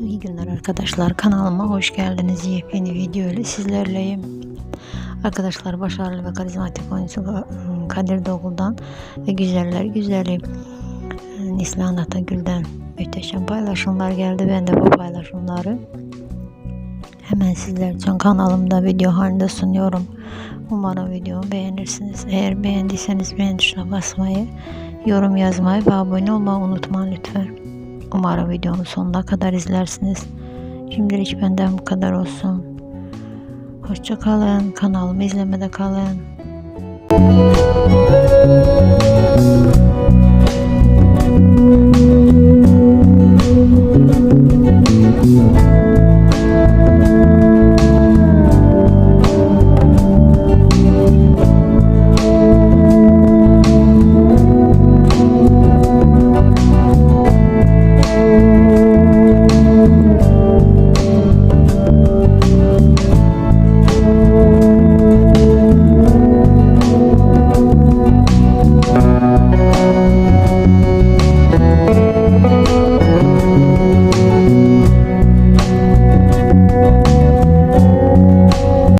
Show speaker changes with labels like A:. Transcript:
A: İyi günler arkadaşlar. Kanalıma hoş geldiniz. Yepyeni video ile sizlerleyim. Arkadaşlar başarılı ve karizmatik oyuncu Kadir Doğul'dan ve güzeller güzeli Nislan Atagül'den muhteşem paylaşımlar geldi. Ben de bu paylaşımları hemen sizler için kanalımda video halinde sunuyorum. Umarım videomu beğenirsiniz. Eğer beğendiyseniz beğen tuşuna basmayı, yorum yazmayı ve abone olmayı unutmayın lütfen. Umarım videomu sonuna kadar izlersiniz. Şimdilik benden bu kadar olsun. Hoşça kalın. Kanalımı izlemede kalın.